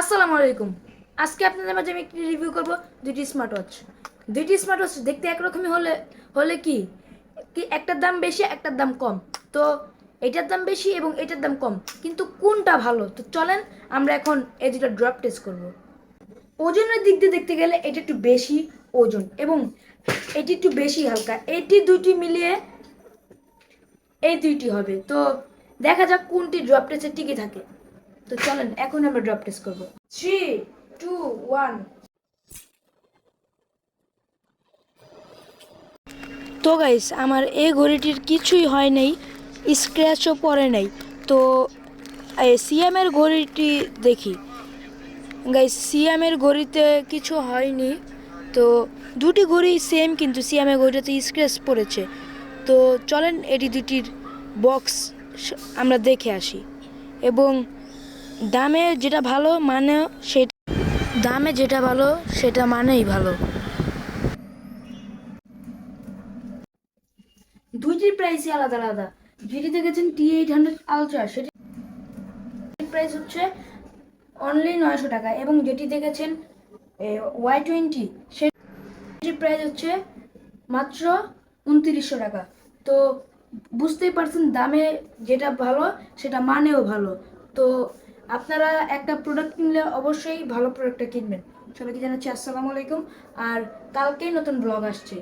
আসসালামু আলাইকুম। আজকে আপনাদের মাঝে আমি একটি রিভিউ করব দুইটি স্মার্ট ওয়াচ দুইটি স্মার্ট ওয়াচ দেখতে একরকমই হলে হলে কি? কি একটার দাম বেশি, একটার দাম কম? তো এটার দাম বেশি এবং এটার দাম কম। কিন্তু কোনটা ভালো? তো চলেন আমরা এখন এই দুটো ড্রপ টেস্ট করব। ওজনের দিক দিয়ে দেখতে গেলে এটা একটু বেশি ওজন এবং এটি একটু বেশি হালকা। এটি দুটি মিলিয়ে এই দুইটি হবে। তো দেখা যাক কোনটি ড্রপ টেস্টে টিকে থাকে। তো চলেন এখন আমরা ড্রপ টেস্ট করব। থ্রি টু ওয়ান তো গাইস আমার এই ঘড়িটির কিছুই হয় নাই স্ক্র্যাচও পড়ে নাই। তো সিএমের ঘড়িটি দেখি। গাইস সিএমের ঘড়িতে কিছু হয়নি। তো দুটি ঘড়ি সেম কিন্তু সিএমের ঘড়িটাতে স্ক্র্যাচ পড়েছে। তো চলেন এটি দুটির বক্স আমরা দেখে আসি। এবং দামে যেটা ভালো মানে সেটা দামে যেটা ভালো, সেটা মানেই ভালো। দুইটির প্রাইসই আলাদা আলাদা। যেটি দেখেছেন টি এইট হান্ড্রেড আলট্রা সেটি প্রাইস হচ্ছে অনলি নয়শো টাকা এবং যেটি দেখেছেন ওয়াই টোয়েন্টি সেটির প্রাইস হচ্ছে মাত্র উনত্রিশশো টাকা। তো বুঝতেই পারছেন, দামে যেটা ভালো, সেটা মানেও ভালো। তো আপনারা একটা প্রোডাক্ট কিনলে অবশ্যই ভালো প্রোডাক্টটা কিনবেন। সবাইকে জানাচ্ছি আসসালামু আলাইকুম। আর কালকেই নতুন ব্লগ আসছে।